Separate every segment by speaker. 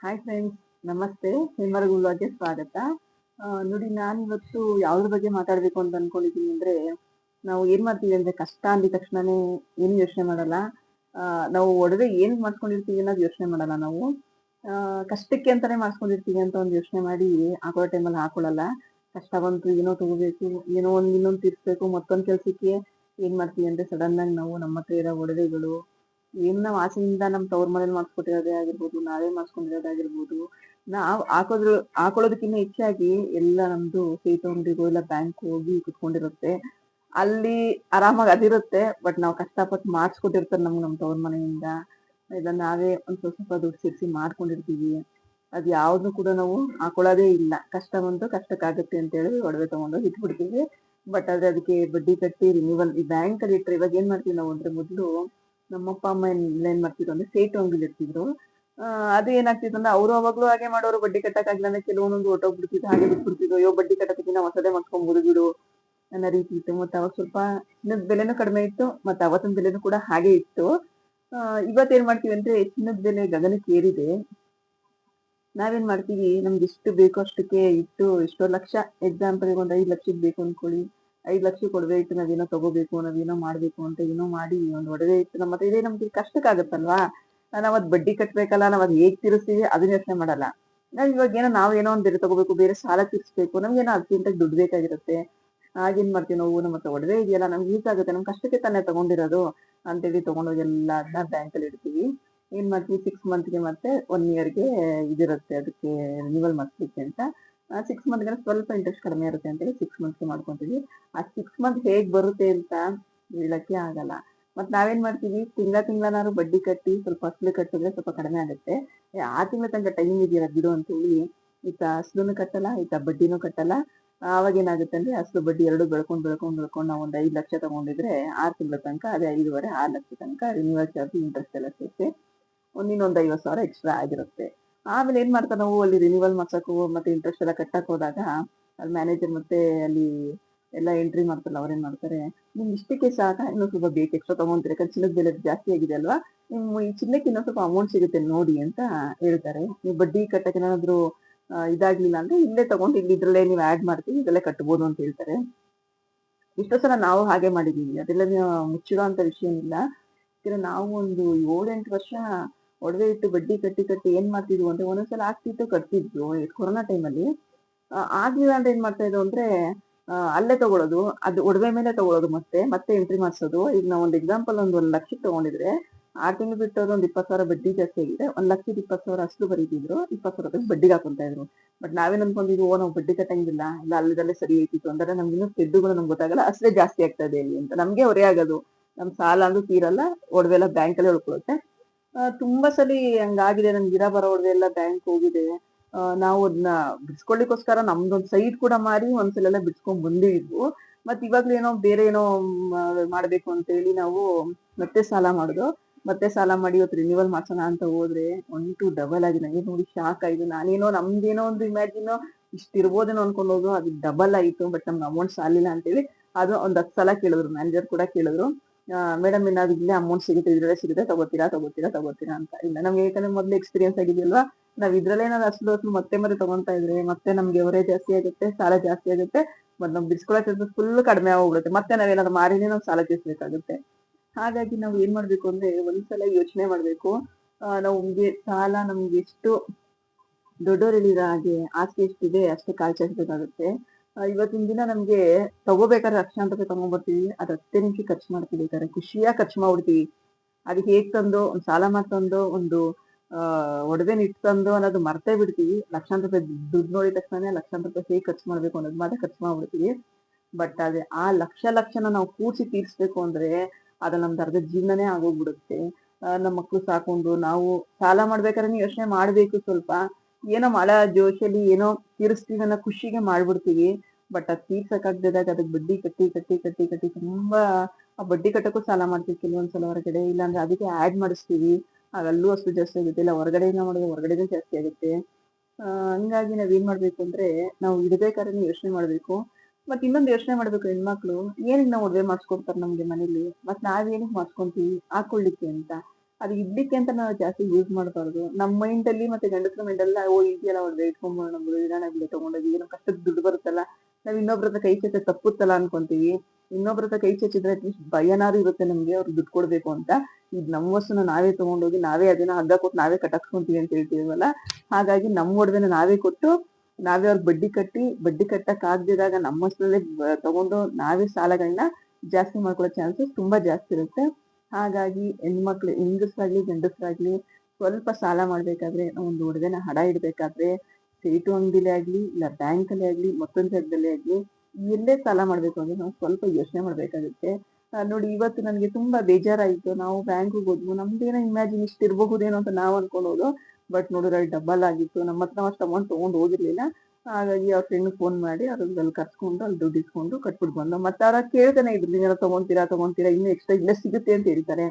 Speaker 1: Hi friends ನಮಸ್ತೆ. ನಿಮ್ಮರಿಗೂ ವ್ಲಾಗ್ಗೆ ಸ್ವಾಗತ. ನೋಡಿ ನಾನು ಇವತ್ತು ಯಾವ್ದ್ರ ಬಗ್ಗೆ ಮಾತಾಡ್ಬೇಕು ಅಂತ ಅನ್ಕೊಂಡಿದೀನಿ ಅಂದ್ರೆ, ನಾವು ಏನ್ ಮಾಡ್ತೀವಿ ಅಂದ್ರೆ ಕಷ್ಟ ಅಂದಿದ ತಕ್ಷಣನೇ ಏನು ಯೋಚನೆ ಮಾಡಲ್ಲ. ನಾವು ಒಡವೆ ಏನ್ ಮಾಡ್ಕೊಂಡಿರ್ತೀವಿ ಅನ್ನೋದು ಯೋಚನೆ ಮಾಡಲ್ಲ ನಾವು. ಕಷ್ಟಕ್ಕೆ ಅಂತಾನೆ ಮಾಡ್ಕೊಂಡಿರ್ತೀವಿ ಅಂತ ಒಂದು ಯೋಚನೆ ಮಾಡಿ ಹಾಕೊಳ್ಳೋ ಟೈಮಲ್ಲಿ ಹಾಕೊಳ್ಳಲ್ಲ. ಕಷ್ಟ ಬಂತು, ಏನೋ ತಗೋಬೇಕು, ಏನೋ ಒಂದು ಇನ್ನೊಂದು ತೀರ್ಸ್ಬೇಕು, ಮತ್ತೊಂದು ಕೆಲ್ಸಕ್ಕೆ ಏನ್ ಮಾಡ್ತೀವಿ ಅಂದ್ರೆ ಸಡನ್ ಆಗಿ ನಾವು ನಮ್ಮ ಹತ್ರ ಇರೋ ಒಡವೆಗಳು ಏನ್ ನಾವ್ ಆಸೆಯಿಂದ ನಮ್ ತವ್ರ ಮನೇಲಿ ಮಾಡ್ಸ್ಕೊಟ್ಟಿರೋದೇ ಆಗಿರ್ಬೋದು, ನಾವೇ ಮಾಡ್ಸ್ಕೊಂಡಿರೋದಾಗಿರ್ಬೋದು, ನಾವ್ ಹಾಕೋದ್ರ ಹಾಕೊಳ್ಳೋದಕ್ಕಿಂತ ಹೆಚ್ಚಾಗಿ ಎಲ್ಲ ನಮ್ದು ಸೇತು ಅಂಗಡಿಗೋ ಇಲ್ಲ ಬ್ಯಾಂಕ್ ಹೋಗಿ ಕುತ್ಕೊಂಡಿರುತ್ತೆ. ಅಲ್ಲಿ ಆರಾಮಾಗಿ ಅದಿರುತ್ತೆ ಬಟ್ ನಾವು ಕಷ್ಟಪಟ್ಟು ಮಾಡ್ಸ್ಕೊಟ್ಟಿರ್ತಾರೆ ನಮ್ಗೆ ನಮ್ ತವ್ರ ಮನೆಯಿಂದ. ಇಲ್ಲ ನಾವೇ ಒಂದ್ ಸ್ವಲ್ಪ ಸ್ವಲ್ಪ ದುಡ್ಡು ಸೇರಿಸಿ ಮಾಡ್ಕೊಂಡಿರ್ತೀವಿ. ಅದ್ ಯಾವ್ದು ಕೂಡ ನಾವು ಹಾಕೊಳ್ಳೋದೇ ಇಲ್ಲ. ಕಷ್ಟ ಬಂತು ಕಷ್ಟಕ್ಕಾಗತ್ತೆ ಅಂತ ಹೇಳಿ ಒಡವೆ ತಗೊಂಡೋಗಿ ಇಟ್ಬಿಡ್ತೀವಿ. ಬಟ್ ಆದ್ರೆ ಅದಕ್ಕೆ ಬಡ್ಡಿ ಕಟ್ಟಿ ರಿನ್ಯೂವಲ್ ಈ ಬ್ಯಾಂಕ್ ಅಲ್ಲಿ ಇಟ್ರೆ ಇವಾಗ ಏನ್ ಮಾಡ್ತೀವಿ ನಾವು ಅಂದ್ರೆ ಮೊದ್ಲು ನಮ್ಮಪ್ಪ, ಅಮ್ಮ ಏನ್ ಏನ್ ಮಾಡ್ತಿದ್ರು ಅಂದ್ರೆ ಸೇಟ್ ಅಂಗಡಿ ಇರ್ತಿದ್ರು. ಅದು ಏನಾಗ್ತಿತ್ತು ಅಂದ್ರೆ ಅವ್ರು ಅವಾಗ್ಲೂ ಹಾಗೆ ಮಾಡೋರು, ಬಡ್ಡಿ ಕಟ್ಟಕ್ಕಾಗಿಲ್ಲ ಅಂದ್ರೆ ಕೆಲವೊಂದೊಂದು ಹೊಟ್ಟೋಗ್ಬಿಡ್ತಿದ್ದು ಹಾಗೆ ಬಿಟ್ಬಿಡ್ತಿದ್ರು. ಅಯ್ಯೋ, ಬಡ್ಡಿ ಕಟ್ಟಕ್ಕಿಂತ ಹೊಸದೇ ಮಾಡ್ಕೊಂಬೋದು ಬಿಡು ಅನ್ನೋ ರೀತಿ ಇತ್ತು. ಮತ್ತೆ ಅವಾಗ ಸ್ವಲ್ಪ ಚಿನ್ನದ ಬೆಲೆನೂ ಕಡಿಮೆ ಇತ್ತು, ಮತ್ತೆ ಅವತ್ತಿನ ಬೆಲೆನೂ ಕೂಡ ಹಾಗೆ ಇತ್ತು. ಇವತ್ತೇನ್ ಮಾಡ್ತೀವಿ ಅಂದ್ರೆ ಚಿನ್ನದ ಬೆಲೆ ಗಗನಕ್ಕೆ ಏರಿದೆ. ನಾವೇನ್ ಮಾಡ್ತೀವಿ? ನಮ್ಗೆ ಎಷ್ಟು ಬೇಕೋ ಅಷ್ಟಕ್ಕೆ ಇಟ್ಟು ಎಷ್ಟೋ ಲಕ್ಷ ಎಕ್ಸಾಂಪಲ್ ಒಂದ್ ಐದ್ ಲಕ್ಷಕ್ಕೆ ಬೇಕು ಅನ್ಕೊಳ್ಳಿ. ಐದ್ ಲಕ್ಷ ಇಟ್ಟು ನಾವೇನೋ ತಗೋಬೇಕು, ನಾವೇನೋ ಮಾಡ್ಬೇಕು ಅಂತ ಏನೋ ಮಾಡಿ ಒಂದ್ ಒಡವೆ ಇಟ್ಟು ನಮ್ಮ ಇದೇ, ನಮ್ಗೆ ಕಷ್ಟಕ್ಕಾಗತ್ತಲ್ವಾ ನಾವ್ ಅದ್ ಬಡ್ಡಿ ಕಟ್ಬೇಕಲ್ಲ, ನಾವ್ ಅದ್ ಹೇಗ್ ತೀರಿಸ್ತೀವಿ ಅದನ್ನ ಯೋಚನೆ ಮಾಡಲ್ಲ. ನಾವ್ ಇವಾಗ ಏನೋ ನಾವ್ ಏನೋ ಒಂದ್ ಬೇರೆ ತಗೋಬೇಕು, ಬೇರೆ ಸಾಲ ತೀರ್ಸ್ಬೇಕು ನಮ್ಗೇನೋ ಅರ್ಜೆಂಟ್ ದುಡ್ಡು ಬೇಕಾಗಿರುತ್ತೆ. ಆಗೇನ್ ಮಾಡ್ತೀವಿ ನಾವು, ನಮ್ಮ ಹತ್ರ ಒಡವೆ ಇದೆಯಲ್ಲ, ನಮ್ಗೆ ಯೂಸ್ ಆಗುತ್ತೆ ನಮ್ ಕಷ್ಟಕ್ಕೆ ತಾನೇ ತಗೊಂಡಿರೋದು ಅಂತೇಳಿ ತಗೊಂಡೋಗಿ ಎಲ್ಲ ಅದನ್ನ ಬ್ಯಾಂಕ್ ಅಲ್ಲಿ ಇಡ್ತೀವಿ. ಏನ್ ಮಾಡ್ತೀವಿ ಸಿಕ್ಸ್ ಮಂತ್ಗೆ ಮತ್ತೆ ಒನ್ ಇಯರ್ಗೆ ಇದಿರುತ್ತೆ, ಅದಕ್ಕೆ ರಿನ್ಯೂವಲ್ ಮಾಡ್ಸ್ಲಿಕ್ಕೆ ಅಂತ. ಸಿಕ್ಸ್ ಮಂತ್ಗೆ ಸ್ವಲ್ಪ ಇಂಟ್ರೆಸ್ಟ್ ಕಡಿಮೆ ಇರುತ್ತೆ ಅಂತೇಳಿ ಸಿಕ್ಸ್ ಮಂತ್ಸ್ ಮಾಡ್ಕೊತೀವಿ. ಆ ಸಿಕ್ಸ್ ಮಂತ್ ಹೇಗ್ ಬರುತ್ತೆ ಅಂತ ಹೇಳಕ್ಕೆ ಆಗಲ್ಲ. ಮತ್ ನಾವೇನ್ ಮಾಡ್ತೀವಿ? ತಿಂಗಳ ತಿಂಗಳನಾದ್ರು ಬಡ್ಡಿ ಕಟ್ಟಿ ಸ್ವಲ್ಪ ಅಸಲು ಕಟ್ಟಿದ್ರೆ ಸ್ವಲ್ಪ ಕಡಿಮೆ ಆಗುತ್ತೆ. ಆ ತಿಂಗಳ ತನಕ ಟೈಮ್ ಇದೆಯಲ್ಲ ಬಿಡು ಅಂತ ಹೇಳಿ ಈತ ಅಸಲೂ ಕಟ್ಟಲ್ಲ, ಈತ ಬಡ್ಡಿನೂ ಕಟ್ಟಲ್ಲ. ಆವಾಗ ಏನಾಗುತ್ತೆ ಅಂದ್ರೆ ಅಸಲು ಬಡ್ಡಿ ಎರಡು ಬೆಳ್ಕೊಂಡ್ ಬೆಳ್ಕೊಂಡ್ ಬೆಳ್ಕೊಂಡು ನಾವು ಒಂದ್ ಐದ್ ಲಕ್ಷ ತಗೊಂಡಿದ್ರೆ ಆರ್ ತಿಂಗಳ ತನಕ ಅದೇ ಐದುವರೆ ಆರ್ ಲಕ್ಷ ತನಕ ರಿನ್ಯೂವಲ್ ಚಾರ್ಜ್ ಇಂಟ್ರೆಸ್ಟ್ ಎಲ್ಲ ಸೇರಿಸಿ ಒಂದಿನೊಂದು ಐವತ್ತು ಸಾವಿರ ಎಕ್ಸ್ಟ್ರಾ ಆಗಿರುತ್ತೆ. ಆಮೇಲೆ ಏನ್ ಮಾಡ್ತಾನೆ ನಾವು ಅಲ್ಲಿ ರಿನಿವಲ್ ಮಾಡ್ಸಕ್ಕೂ ಮತ್ತೆ ಇಂಟ್ರೆಸ್ಟ್ ಎಲ್ಲ ಕಟ್ಟಕ್ ಹೋದಾಗ ಅಲ್ಲಿ ಮ್ಯಾನೇಜರ್ ಮತ್ತೆ ಅಲ್ಲಿ ಎಲ್ಲ ಎಂಟ್ರಿ ಮಾಡ್ತಾರಲ್ಲ ಅವ್ರೇನ್ ಮಾಡ್ತಾರೆ ನಿಮ್ಗೆ ಇಷ್ಟಕ್ಕೆ ಸಾಕ ಇನ್ನೊಂದು ಸ್ವಲ್ಪ ಬೇಕು ಎಕ್ಸ್ಟ್ರಾ ತಗೊಂತೀರಿ ಯಾಕಂದ್ರೆ ಚಿನ್ನದ ಬೆಲೆ ಜಾಸ್ತಿ ಆಗಿದೆ ಅಲ್ವಾ? ನಿಮ್ ಈ ಚಿನ್ನಕ್ಕೆ ಇನ್ನೊಂದು ಸ್ವಲ್ಪ ಅಮೌಂಟ್ ಸಿಗುತ್ತೆ ನೋಡಿ ಅಂತ ಹೇಳ್ತಾರೆ. ನೀವು ಬಡ್ಡಿ ಕಟ್ಟಕ್ಕೆ ಏನಾದ್ರು ಇದಾಗ್ಲಿಲ್ಲ ಅಂದ್ರೆ ಇಲ್ಲೇ ತಗೊಂಡು ಇಲ್ಲಿ ಇದ್ರಲ್ಲೇ ನೀವು ಆಡ್ ಮಾಡ್ತೀವಿ ಇದೆಲ್ಲ ಕಟ್ಬೋದು ಅಂತ ಹೇಳ್ತಾರೆ. ಇಷ್ಟೋ ಸಲ ನಾವು ಹಾಗೆ ಮಾಡಿದೀವಿ. ಅದೆಲ್ಲ ಮುಚ್ಚಿಡೋ ಅಂತ ವಿಷಯ ಏನಿಲ್ಲ. ನಾವು ಒಂದು ಏಳೆಂಟು ವರ್ಷ ಒಡವೆ ಇಟ್ಟು ಬಡ್ಡಿ ಕಟ್ಟಿ ಕಟ್ಟಿ ಏನ್ ಮಾಡ್ತಿದ್ವು ಅಂದ್ರೆ ಒಂದೊಂದ್ಸಲ ಆಗ್ತಿತ್ತು ಕಟ್ತಿದ್ವು. ಕೊರೋನಾ ಟೈಮಲ್ಲಿ ಆಗ್ಲಿಲ್ಲ ಅಂದ್ರೆ ಏನ್ ಮಾಡ್ತಾ ಇದ್ವು ಅಂದ್ರೆ ಅಲ್ಲೇ ತಗೊಳ್ಳೋದು ಅದು ಒಡವೆ ಮೇಲೆ ತಗೊಳ್ಳೋದು ಮತ್ತೆ ಮತ್ತೆ ಎಂಟ್ರಿ ಮಾಡ್ಸೋದು. ಈಗ ನಾವು ಒಂದು ಎಕ್ಸಾಂಪಲ್ ಒಂದು ಒಂದ್ ಲಕ್ಷ ತಗೊಂಡಿದ್ರೆ, ಆರ್ ತಿಂಗಳು ಬಿಟ್ಟು ಒಂದು ಇಪ್ಪತ್ತು ಸಾವಿರ ಬಡ್ಡಿ ಜಾಸ್ತಿ ಆಗಿದೆ. ಒಂದ್ ಲಕ್ಷದ ಇಪ್ಪತ್ತು ಸಾವಿರ ಅಷ್ಟು ಬರೀತಿದ್ರು. ಇಪ್ಪತ್ತು ಸಾವಿರ ರೂಪಾಯಿ ಬಡ್ಡಿಗೆ ಹಾಕೊಂತ ಇದ್ರು. ಬಟ್ ನಾವೇನ್ ಅನ್ಕೊಂಡಿದ್ವಿ, ಓ, ನಾವು ಬಡ್ಡಿ ಕಟ್ಟಂಗಿಲ್ಲ, ಇಲ್ಲ ಅಲ್ಲದಲ್ಲೇ ಸರಿ ಐತಿತ್ತು ಅಂದ್ರೆ ನಮ್ಗೆ ಇನ್ನೂ ತೆಡ್ಡುಗಳು ನಮ್ಗೆ ಗೊತ್ತಾಗಲ್ಲ, ಅಷ್ಟೇ ಜಾಸ್ತಿ ಆಗ್ತಾ ಇದೆ ಇಲ್ಲಿ ಅಂತ. ನಮ್ಗೆ ಹೊರೆ ಆಗೋದು. ನಮ್ ಸಾಲ ಅಂದ್ರೂ ತೀರಲ್ಲ ಒಡವೆಲ್ಲ ಬ್ಯಾಂಕಲ್ಲೇ ಉಳ್ಕೊಳುತ್ತೆ. ತುಂಬಾ ಸಲಿ ಹಂಗಾಗಿದೆ. ನನ್ ಇರ ಬರೋ ಒಡವೆ ಎಲ್ಲ ಬ್ಯಾಂಕ್ ಹೋಗಿದೆ. ನಾವು ಅದನ್ನ ಬಿಡ್ಸ್ಕೊಳ್ಳಿಕ್ಕೋಸ್ಕರ ನಮ್ದೊಂದ್ ಸೈಟ್ ಕೂಡ ಮಾರಿ ಒಂದ್ಸಲೆಲ್ಲ ಬಿಡ್ಸ್ಕೊಂಡ್ ಬಂದಿದ್ವು. ಮತ್ ಇವಾಗ್ಲೂ ಏನೋ ಬೇರೆ ಏನೋ ಮಾಡ್ಬೇಕು ಅಂತ ಹೇಳಿ ನಾವು ಮತ್ತೆ ಸಾಲ ಮಾಡುದು. ಮತ್ತೆ ಸಾಲ ಮಾಡಿ ಇವತ್ತು ರಿನ್ಯೂವಲ್ ಮಾಡ್ಸೋಣ ಅಂತ ಹೋದ್ರೆ ಒನ್ ಟು ಡಬಲ್ ಆಗಿ ನಂಗೆ ನೋಡಿ ಶಾಕ್ ಆಯ್ತು ನಾನೇನೋ ನಮ್ದೇನೋ ಒಂದು ಇಮ್ಯಾಜಿನ್ ಇಷ್ಟ ಇರ್ಬೋದೇನೋ ಅನ್ಕೊಂಡು ಹೋಗೋ ಅದು ಡಬಲ್ ಆಯ್ತು ಬಟ್ ನಮ್ಗೆ ಅಮೌಂಟ್ ಸಾಲಿಲ್ಲ ಅಂತೇಳಿ ಅದು ಒಂದ್ ಹತ್ತು ಸಲ ಕೇಳಿದ್ರು ಮ್ಯಾನೇಜರ್ ಕೂಡ ಕೇಳಿದ್ರು. ಮೇಡಮ್ ಏನಾದ್ರು ಇಲ್ಲೇ ಅಮೌಂಟ್ ಸಿಗುತ್ತೆ, ಇದ್ರಲ್ಲೇ ಸಿಗುತ್ತೆ, ತಗೋತೀರಾ ತಗೋತೀರಾ ತಗೋತೀರಾ ಅಂತ. ಇಲ್ಲ, ನಮ್ಗೆ ಯಾಕಂದ್ರೆ ಮೊದ್ಲು ಎಕ್ಸ್ಪೀರಿಯನ್ಸ್ ಆಗಿದೆಯಲ್ವಾ? ನಾವ್ ಇದ್ರಲ್ಲೇ ಅಸಲು ಅಷ್ಟು ಮತ್ತೆ ಮತ್ತೆ ತಗೊಂತಾ ಇದ್ರೆ, ಮತ್ತೆ ನಮ್ಗೆ ಎವರೇಜ್ ಜಾಸ್ತಿ ಆಗುತ್ತೆ, ಸಾಲ ಜಾಸ್ತಿ ಆಗುತ್ತೆ, ಮತ್ತೆ ನಮ್ಗೆ ಬಿಡ್ಸ್ಕೊಳಕ್ಕೆ ಫುಲ್ ಕಡಿಮೆ ಆಗೋಗ್ಬಿಡುತ್ತೆ. ಮತ್ತೆ ನಾವೇನಾದ್ರು ಮಾರಿನೇ ನಾವು ಸಾಲ ತೀರ್ಸ್ಬೇಕಾಗುತ್ತೆ. ಹಾಗಾಗಿ ನಾವು ಏನ್ ಮಾಡ್ಬೇಕು ಅಂದ್ರೆ ಒಂದ್ಸಲ ಯೋಚನೆ ಮಾಡ್ಬೇಕು. ನಮ್ಗೆ ಸಾಲ ನಮ್ಗೆ ಎಷ್ಟು ದೊಡ್ಡವ್ರು ಹೇಳಿದ ಹಾಗೆ ಆಸ್ತಿ ಎಷ್ಟಿದೆ ಅಷ್ಟೇ ಕಾಲ್ ಇವತ್ತಿನ ದಿನ ನಮ್ಗೆ ತಗೋಬೇಕಾದ್ರೆ ಅಕ್ಷ ರೂಪಾಯಿ ತಗೊಂಡ್ಬರ್ತೀವಿ ಅದ್ ಹತ್ತೇ ನಿಮಿಷ ಖರ್ಚು ಮಾಡ್ತೀವಿ ಬೇಕಾದ್ರೆ ಖುಷಿಯಾಗಿ ಖರ್ಚು ಮಾಡ್ಬಿಡ್ತೀವಿ. ಅದ್ ಹೇಗ್ ತಂದು, ಒಂದ್ ಸಾಲ ಮಾಡಿ ತಂದು, ಒಂದು, ಆ ಒಡವೆ ಇಟ್ಟು ತಂದು ಅನ್ನೋದು ಮರ್ತೇ ಬಿಡ್ತೀವಿ. ಲಕ್ಷಾಂತರ ರೂಪಾಯಿ ದುಡ್ಡು ನೋಡಿದ ತಕ್ಷಣ ಲಕ್ಷಾಂತರ ರೂಪಾಯಿ ಹೇಗ್ ಖರ್ಚು ಮಾಡ್ಬೇಕು ಅನ್ನೋದು ಮಾತ್ರ ಖರ್ಚು ಮಾಡ್ಬಿಡ್ತೀವಿ. ಬಟ್ ಅದೇ, ಆ ಲಕ್ಷ ಲಕ್ಷನ ನಾವು ಕೂಡಿಸಿ ತೀರ್ಸ್ಬೇಕು ಅಂದ್ರೆ ಅದ ನಮ್ದು ಅರ್ಧ ಜೀವನನೇ ಆಗೋಗ್ಬಿಡುತ್ತೆ. ನಮ್ಮ ಮಕ್ಳು ಸಾಕೊಂಡು, ನಾವು ಸಾಲ ಮಾಡ್ಬೇಕಾದ್ರೆ ಯೋಚನೆ ಮಾಡ್ಬೇಕು ಸ್ವಲ್ಪ. ಏನೋ ಮಳ ಜೋಶಲಿ ಏನೋ ತೀರಿಸ್ತೀವಿ ಅನ್ನೋ ಖುಷಿಗೆ ಮಾಡ್ಬಿಡ್ತೀವಿ. ಬಟ್ ಅದ್ ತೀರ್ಸಕ್ಕಾಗ್ದಾಗ ಅದಕ್ಕೆ ಬಡ್ಡಿ ಕಟ್ಟಿ ಕಟ್ಟಿ ಕಟ್ಟಿ ಕಟ್ಟಿ ತುಂಬಾ ಆ ಬಡ್ಡಿ ಕಟ್ಟಕ್ಕೂ ಸಾಲ ಮಾಡ್ತೀವಿ ಕೆಲವೊಂದ್ಸಲ ಹೊರಗಡೆ. ಇಲ್ಲಾಂದ್ರೆ ಅದಕ್ಕೆ ಆಡ್ ಮಾಡಿಸ್ತೀವಿ. ಆಗಲ್ಲೂ ಅಷ್ಟು ಜಾಸ್ತಿ ಆಗುತ್ತೆ. ಇಲ್ಲ, ಹೊರಗಡೆಯಿಂದ ಮಾಡಿದ್ರೆ ಹೊರಗಡೆನೂ ಜಾಸ್ತಿ ಆಗುತ್ತೆ. ಹಂಗಾಗಿ ನಾವ್ ಏನ್ ಮಾಡ್ಬೇಕು ಅಂದ್ರೆ ನಾವು ಇಡಬೇಕಾದ್ರೆ ಯೋಚನೆ ಮಾಡ್ಬೇಕು. ಮತ್ ಇನ್ನೊಂದು ಯೋಚನೆ ಮಾಡ್ಬೇಕು ಹೆಣ್ಮಕ್ಳು. ಏನಿಗೆ ನಾವು ಒಡವೆ ಮಾಡ್ಸ್ಕೊಡ್ತಾರೆ ನಮ್ಗೆ ಮನೇಲಿ? ಮತ್ ಏನಿಕ್ ಮಾಡ್ಸ್ಕೊಂತೀವಿ? ಹಾಕೊಳ್ಳಿಕ್ಕೆ ಅಂತ. ಅದು ಇಡ್ಲಿಕ್ಕೆ ಅಂತ ನಾವು ಜಾಸ್ತಿ ಯೂಸ್ ಮಾಡಬಾರ್ದು. ನಮ್ಮ ಮೈಂಡ್ ಅಲ್ಲಿ ಮತ್ತೆ ಗಂಡಸ್ರ ಎಲ್ಲ ಓ ಇದೆಯಲ್ಲ ಅವ್ರದ್ದು ಇಟ್ಕೊಂಡ್ಬೋದು ನಮ್ದು ಇಡೋಣ ಬಿಡ ತಗೊಂಡೋಗಿ, ಏನೋ ಕಷ್ಟದ ದುಡ್ಡು ಬರುತ್ತಲ್ಲ, ನಾವ್ ಇನ್ನೊಬ್ರ ಹತ್ರ ಕೈ ಚಚ್ಚ ತಪ್ಪುತ್ತಲ್ಲ ಅನ್ಕೊಂತೀವಿ. ಇನ್ನೊಬ್ರ ಹತ್ರ ಕೈ ಚಚ್ಚಿದ್ರೆ ಅಟ್ಲೀಸ್ಟ್ ಭಯನಾದ್ರೂ ಇರುತ್ತೆ ನಮ್ಗೆ, ಅವ್ರು ದುಡ್ಡು ಕೊಡ್ಬೇಕು ಅಂತ. ಈಗ ನಮ್ಮ ವಸ್ತುನ ನಾವೇ ತಗೊಂಡೋಗಿ, ನಾವೇ ಅದನ್ನ ಅರ್ಧ ಕೊಟ್ಟು ನಾವೇ ಕಟಾಕ್ಸ್ಕೊಂತೀವಿ ಅಂತ ಹೇಳ್ತೀವಲ್ಲ ಹಾಗಾಗಿ ನಮ್ಮ ಒಡವೆನ ನಾವೇ ಕೊಟ್ಟು, ನಾವೇ ಅವ್ರ ಬಡ್ಡಿ ಕಟ್ಟಿ, ಬಡ್ಡಿ ಕಟ್ಟಕ್ ಆಗದಿದಾಗ ನಮ್ಮ ವಸ್ತುದಲ್ಲೇ ತಗೊಂಡು ನಾವೇ ಸಾಲಗಳನ್ನ ಜಾಸ್ತಿ ಮಾಡ್ಕೊಳ್ಳೋ ಚಾನ್ಸಸ್ ತುಂಬಾ ಜಾಸ್ತಿ ಇರುತ್ತೆ. ಹಾಗಾಗಿ ಹೆಣ್ಮಕ್ಳು ಹೆಂಗಸ್ರಾಗ್ಲಿ, ಗಂಡಸ್ರಾಗ್ಲಿ ಸ್ವಲ್ಪ ಸಾಲ ಮಾಡ್ಬೇಕಾದ್ರೆ ಒಂದು ಹುಡುಗನ ಹಡ ಇಡ್ಬೇಕಾದ್ರೆ ಸೇಟು ಅಂಗಡಿಲೇ ಆಗ್ಲಿ ಇಲ್ಲ ಬ್ಯಾಂಕ್ ಅಲ್ಲಿ ಆಗ್ಲಿ ಮತ್ತೊಂದ್ ಜಾಗದಲ್ಲೇ ಆಗ್ಲಿ ಎಲ್ಲೇ ಸಾಲ ಮಾಡ್ಬೇಕು ಅಂದ್ರೆ ನಾವು ಸ್ವಲ್ಪ ಯೋಚನೆ ಮಾಡ್ಬೇಕಾಗುತ್ತೆ. ನೋಡಿ ಇವತ್ತು ನನಗೆ ತುಂಬಾ ಬೇಜಾರಾಯ್ತು. ನಾವು ಬ್ಯಾಂಕ್ಗೆ ಹೋದ್ವು. ನಮ್ದೇನೋ ಇಮ್ಯಾಜಿನ್ ಇಷ್ಟ ಇರಬಹುದೇನೋ ಅಂತ ನಾವು ಹೋದ್ವು. ಬಟ್ ನೋಡಿದ್ರೆ ಅಲ್ಲಿ ಡಬಲ್ ಆಗಿತ್ತು. ನಮ್ಮ ಹತ್ರ ಅಷ್ಟು ಅಮೌಂಟ್ ತಗೊಂಡು ಹೋಗಿರ್ಲಿಲ್ಲ. ಹಾಗಾಗಿ ಅವ್ರ ಫ್ರೆಂಡ್ ಫೋನ್ ಮಾಡಿ ಅವ್ರಿಗೆ ಅಲ್ಲಿ ಕರ್ಸ್ಕೊಂಡು ಅಲ್ಲಿ ದುಡ್ಡು ಇಸ್ಕೊಂಡು ಕಟ್ಬಿಟ್ಟು ಬಂದ್. ಮತ್ತೆ ಅವ್ರ ಕೇಳ್ತಾನೆ ಇದ್ರು ನೀವೆಲ್ಲ ತಗೊಂತೀರಾ ತಗೊಂತೀರಾ, ಇನ್ನೂ ಎಕ್ಸ್ಟ್ರಾ ಇಲ್ಲೇ ಸಿಗುತ್ತೆ ಅಂತ ಹೇಳ್ತಾರೆ.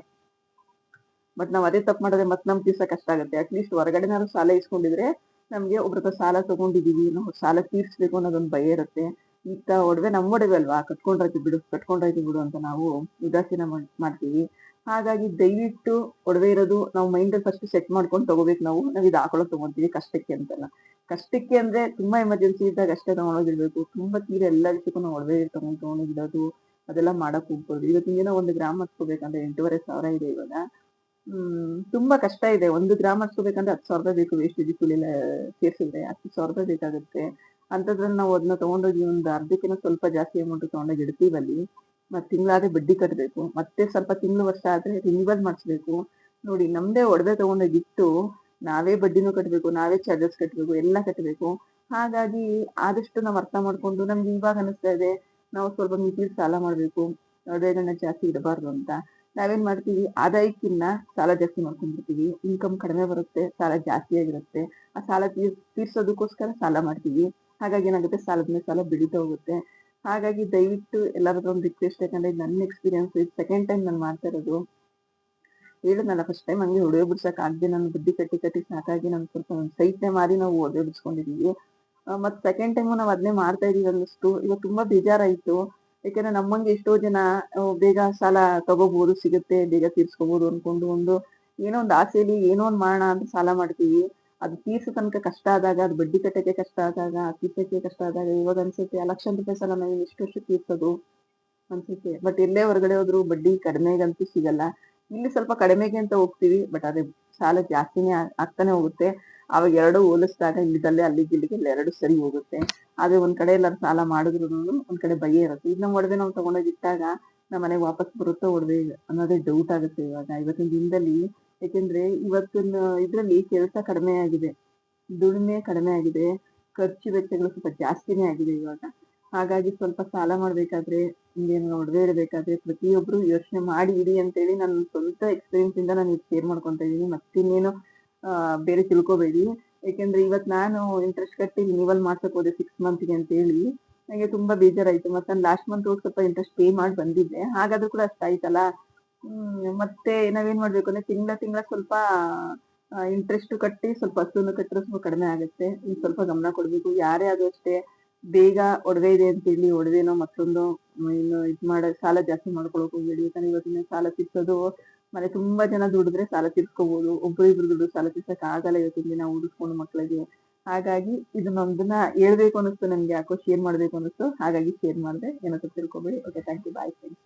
Speaker 1: ಬಟ್ ನಾವ್ ಅದೇ ತಪ್ಪು ಮಾಡಿದ್ರೆ ಮತ್ತೆ ನಮ್ ತೀರ್ಸ ಕಷ್ಟ ಆಗುತ್ತೆ. ಅಟ್ಲೀಸ್ಟ್ ಹೊರಗಡೆನಾದ್ರು ಸಾಲ ಇಸ್ಕೊಂಡಿದ್ರೆ ನಮ್ಗೆ ಒಬ್ರ ಸಾಲ ತಗೊಂಡಿದೀವಿ ನಾವು ಸಾಲ ತೀರ್ಸ್ಬೇಕು ಅನ್ನೋದೊಂದು ಭಯ ಇರುತ್ತೆ. ಈಗ ಒಡವೆ ನಮ್ಮ ಒಡವೆ ಅಲ್ವಾ? ಕಟ್ಕೊಂಡ್ರಾಯ್ತು ಬಿಡು ಕಟ್ಕೊಂಡ್ರಾಯ್ತು ಬಿಡು ಅಂತ ನಾವು ಉದಾಸೀನ ಮಾಡ್ತೀವಿ. ಹಾಗಾಗಿ ದಯವಿಟ್ಟು ಒಡವೆ ಇರೋದು ನಾವು ಮೈಂಡ್ ಫಸ್ಟ್ ಸೆಟ್ ಮಾಡ್ಕೊಂಡು ತಗೋಬೇಕು ನಾವು. ನಾವು ಇದು ಹಾಕೊಳ್ಳೋದು ತಗೊಂತೀವಿ. ಕಷ್ಟಕ್ಕೆ ಅಂತಲ್ಲ. ಕಷ್ಟಕ್ಕೆ ಅಂದ್ರೆ ತುಂಬಾ ಎಮರ್ಜೆನ್ಸಿ ಇದ್ದಾಗ ಅಷ್ಟೇ ತಗೊಂಡೋಗಿರ್ಬೇಕು. ತುಂಬಾ ತೀರ ಎಲ್ಲ ವಿಷಯಕ್ಕೂ ನಾವು ಒಡವೆ ತಗೊಂಡು ತಗೊಂಡೋಗಿಡೋದು ಅದೆಲ್ಲ ಮಾಡಕ್ ಹೋಗ್ಬೋದು ಇವತ್ತಿನ ದಿನ ಒಂದು ಗ್ರಾಮ್ ಹಚ್ಕೋಬೇಕಂದ್ರೆ ಎಂಟೂವರೆ ಸಾವಿರ ಇದೆ ಇವಾಗ. ಹ್ಮ್, ತುಂಬಾ ಕಷ್ಟ ಇದೆ. ಒಂದು ಗ್ರಾಮ್ ಹಚ್ಕೋಬೇಕಂದ್ರೆ ಹತ್ತು ಸಾವಿರ ರೂಪಾಯಿ ಬೇಕು. ವೇಸ್ಟ್ ಕೂಲಿ ಎಲ್ಲ ಸೇರ್ಸಿದ್ರೆ ಹತ್ತು ಸಾವಿರ ರೂಪಾಯಿ ಬೇಕಾಗುತ್ತೆ. ಅಂತದ್ರಲ್ಲಿ ನಾವು ಅದನ್ನ ತಗೊಂಡೋಗಿ ಒಂದು ಅರ್ಧಕ್ಕಿಂತ ಸ್ವಲ್ಪ ಜಾಸ್ತಿ ಅಮೌಂಟ್ ತಗೊಂಡೋಗಿ ಇಡ್ತೀವಲ್ಲಿ. ಮತ್ತೆ ತಿಂಗಳಾದ್ರೆ ಬಡ್ಡಿ ಕಟ್ಟಬೇಕು ಮತ್ತೆ ಸ್ವಲ್ಪ ತಿಂಗಳು ವರ್ಷ ಆದ್ರೆ ರಿನಿವಲ್ ಮಾಡಿಸ್ಬೇಕು. ನೋಡಿ, ನಮ್ದೇ ಒಡವೆ ತಗೊಂಡೋಗಿ ಇಟ್ಟು ನಾವೇ ಬಡ್ಡಿನೂ ಕಟ್ಟಬೇಕು ನಾವೇ ಚಾರ್ಜಸ್ ಕಟ್ಟಬೇಕು ಎಲ್ಲ ಕಟ್ಟಬೇಕು ಹಾಗಾಗಿ ಆದಷ್ಟು ನಾವು ಅರ್ಥ ಮಾಡ್ಕೊಂಡು ನಮ್ಗೆ ಇವಾಗ ಅನಿಸ್ತಾ ಇದೆ, ನಾವು ಸ್ವಲ್ಪ ಮಿತಿ ಸಾಲ ಮಾಡ್ಬೇಕು. ಒಡವೆಗಳನ್ನ ಜಾಸ್ತಿ ಇಡಬಾರ್ದು ಅಂತ. ನಾವೇನ್ ಮಾಡ್ತೀವಿ, ಆದಾಯಕ್ಕಿನ್ನ ಸಾಲ ಜಾಸ್ತಿ ಮಾಡ್ಕೊಂಡ್ಬಿಡ್ತೀವಿ. ಇನ್ಕಮ್ ಕಡಿಮೆ ಬರುತ್ತೆ, ಸಾಲ ಜಾಸ್ತಿ ಆಗಿರುತ್ತೆ. ಆ ಸಾಲ ತೀರ್, ತೀರ್ಸೋದಕ್ಕೋಸ್ಕರ ಸಾಲ ಮಾಡ್ತೀವಿ. ಹಾಗಾಗಿ ಏನಾಗುತ್ತೆ ಸಾಲದ ಮೇಲೆ ಸಾಲ ಬೆಳೀತಾ ಹೋಗುತ್ತೆ. ಹಾಗಾಗಿ ದಯವಿಟ್ಟು ಎಲ್ಲರದ್ದು ಒಂದು ರಿಕ್ವೆಸ್ಟ್ ಯಾಕಂದ್ರೆ ನನ್ನ ಎಕ್ಸ್ಪೀರಿಯನ್ಸ್ ಇದು ಸೆಕೆಂಡ್ ಟೈಮ್ ನಾನು ಮಾಡ್ತಾ ಇರೋದು. ಹೇಳಿದ್ನಲ್ಲ ಫಸ್ಟ್ ಟೈಮ್ ಹಂಗೆ ಒಡವೆ ಬಿಡ್ಸಕ್ ಆಗದೆ ನಾನು ಬುದ್ಧಿ ಕಟ್ಟಿ ಕಟ್ಟಿ ಸಾಕಾಗಿ ನಾನು ಸ್ವಲ್ಪ ಸೈಟ್ನೆ ಮಾರಿ ನಾವು ಒಡವೆ ಬಿಡ್ಸ್ಕೊಂಡಿದೀವಿ. ಮತ್ತೆ ಸೆಕೆಂಡ್ ಟೈಮು ನಾವು ಅದನ್ನೇ ಮಾಡ್ತಾ ಇದೀವಿ ಅನ್ನಿಸ್ತು. ಇವಾಗ ತುಂಬಾ ಬೇಜಾರಾಯ್ತು. ಯಾಕಂದ್ರೆ ನಮ್ಮಂಗೆ ಎಷ್ಟೋ ಜನ ಬೇಗ ಸಾಲ ತಗೋಬಹುದು ಸಿಗುತ್ತೆ, ಬೇಗ ತೀರ್ಸ್ಕೋಬಹುದು ಅನ್ಕೊಂಡು ಒಂದು ಏನೋ ಒಂದು ಆಸೆಯಲ್ಲಿ ಏನೋ ಒಂದ್ ಮಾಡೋಣ ಅಂತ ಸಾಲ ಮಾಡ್ತೀವಿ. ಅದು ತೀರ್ಸೋ ತನಕ ಕಷ್ಟ ಆದಾಗ, ಅದು ಬಡ್ಡಿ ಕಟ್ಟಕ್ಕೆ ಕಷ್ಟ ಆದಾಗ ತೀರ್ಸಕ್ಕೆ ಕಷ್ಟ ಆದಾಗ, ಇವಾಗ ಅನ್ಸುತ್ತೆ ಲಕ್ಷ ರೂಪಾಯಿ ಸಾಲ ನಾವು ಎಷ್ಟು ವರ್ಷ ತೀರ್ಸೋದು ಅನ್ಸುತ್ತೆ. ಬಟ್ ಎಲ್ಲೇ ಹೊರಗಡೆ ಹೋದ್ರು ಬಡ್ಡಿ ಕಡಿಮೆಗಂತೂ ಸಿಗಲ್ಲ. ಇಲ್ಲಿ ಸ್ವಲ್ಪ ಕಡಿಮೆಗೆ ಅಂತ ಹೋಗ್ತೀವಿ ಬಟ್ ಅದೇ ಸಾಲ ಜಾಸ್ತಿನೇ ಆಗ್ತಾನೆ ಹೋಗುತ್ತೆ. ಅವಾಗ ಎರಡು ಹೋಲಿಸಿದಾಗ ಇಲ್ಲಿದಲ್ಲೇ ಅಲ್ಲಿಗೆ ಇಲ್ಲಿಗೆ ಎರಡು ಸರಿ ಹೋಗುತ್ತೆ. ಆದ್ರೆ ಒಂದ್ ಕಡೆ ಎಲ್ಲಾರು ಸಾಲ ಮಾಡಿದ್ರು ಒಂದ್ ಕಡೆ ಭಯ ಇರುತ್ತೆ. ನಮ್ಮ ಒಡವೆ ನಾವು ತಗೊಂಡೋಗಿ ಇಟ್ಟಾಗ ನಮ್ಮ ಮನೆಗೆ ವಾಪಸ್ ಬರುತ್ತೋ, ಒಡವೆ ಅನ್ನೋದೇ ಡೌಟ್ ಆಗುತ್ತೆ ಇವಾಗ. ಇವತ್ತಿನ ದಿನದಲ್ಲಿ ಯಾಕೆಂದ್ರೆ ಇವತ್ತಿನ ಇದರಲ್ಲಿ ಕೆಲಸ ಕಡಿಮೆ ಆಗಿದೆ, ದುಡಿಮೆ ಕಡಿಮೆ ಆಗಿದೆ, ಖರ್ಚು ವೆಚ್ಚಗಳು ಸ್ವಲ್ಪ ಜಾಸ್ತಿನೇ ಆಗಿದೆ ಇವಾಗ. ಹಾಗಾಗಿ ಸ್ವಲ್ಪ ಸಾಲ ಮಾಡ್ಬೇಕಾದ್ರೆ ಏನು ಒಡವೆ ಇಡಬೇಕಾದ್ರೆ ಪ್ರತಿಯೊಬ್ರು ಯೋಚನೆ ಮಾಡಿ ಇಡಿ ಅಂತೇಳಿ ನನ್ನ ಸ್ವಂತ ಎಕ್ಸ್ಪೀರಿಯನ್ಸ್ ಇಂದ ನಾನು ಶೇರ್ ಮಾಡ್ಕೊಂತ ಇದೀನಿ. ಮತ್ತಿನ್ನೇನು ಬೇರೆ ತಿಳ್ಕೊಬೇಡಿ. ಯಾಕೆಂದ್ರೆ ಇವತ್ ನಾನು ಇಂಟ್ರೆಸ್ಟ್ ಕಟ್ಟಿ ರಿನಿವಲ್ ಮಾಡ್ಸಕ್ ಹೋದೆ ಸಿಕ್ಸ್ ಮಂತ್ಗೆ ಅಂತ ನನಗೆ ನಂಗೆ ತುಂಬಾ ಬೇಜಾರಾಯ್ತು. ಮತ್ತೆ ನಾನು ಲಾಸ್ಟ್ ಮಂತ್ ಸ್ವಲ್ಪ ಇಂಟ್ರೆಸ್ಟ್ ಪೇ ಮಾಡಿ ಬಂದಿದ್ದೆ. ಹಾಗಾದ್ರೂ ಕೂಡ ಅಷ್ಟಾಯ್ತಲ್ಲ ಹ್ಮ್, ಮತ್ತೆ ನಾವೇನ್ ಮಾಡ್ಬೇಕು ಅಂದ್ರೆ ತಿಂಗಳ ತಿಂಗಳ ಸ್ವಲ್ಪ ಇಂಟ್ರೆಸ್ಟ್ ಕಟ್ಟಿ ಸ್ವಲ್ಪ ಹಸುವನ್ನು ಕಟ್ಟಿದ್ರೆ ಸ್ವಲ್ಪ ಕಡಿಮೆ ಆಗುತ್ತೆ. ಇನ್ ಸ್ವಲ್ಪ ಗಮನ ಕೊಡ್ಬೇಕು. ಯಾರೇ ಆದ್ರೂ ಅಷ್ಟೇ ಬೇಗ ಒಡವೆ ಇದೆ ಅಂತ ಹೇಳಿ ಒಡವೆನೋ ಮತ್ತೊಂದು ಇನ್ನು ಇದ್ ಮಾಡ, ಸಾಲ ಜಾಸ್ತಿ ಮಾಡ್ಕೊಳಕ್ ಹೋಗ್ಬೇಡಿ. ಯಾಕಂದ್ರೆ ಇವತ್ತಿನ ಸಾಲ ತೀರ್ಸೋದು, ಮನೆ ತುಂಬಾ ಜನ ದುಡಿದ್ರೆ ಸಾಲ ತೀರ್ಸ್ಕೋಬಹುದು ಒಬ್ರು ಇಬ್ರು ದುಡ್ಡು ಸಾಲ ತೀರ್ಸಕ್ ಆಗಲ್ಲ ಇವತ್ತಿನ ದಿನ ಉಳಿಸ್ಕೊಂಡು ಮಕ್ಕಳಿಗೆ ಹಾಗಾಗಿ ಇದನ್ನೊಂದನ್ನ ಹೇಳ್ಬೇಕು ಅನ್ನಿಸ್ತು ನನ್ಗೆ ಯಾಕೋ ಶೇರ್ ಮಾಡ್ಬೇಕು ಅನ್ನಿಸ್ತು. ಹಾಗಾಗಿ ಶೇರ್ ಮಾಡಿದೆ. ಏನೋ ತಿಳ್ಕೊಬೇಡಿ. Okay thank you bye friends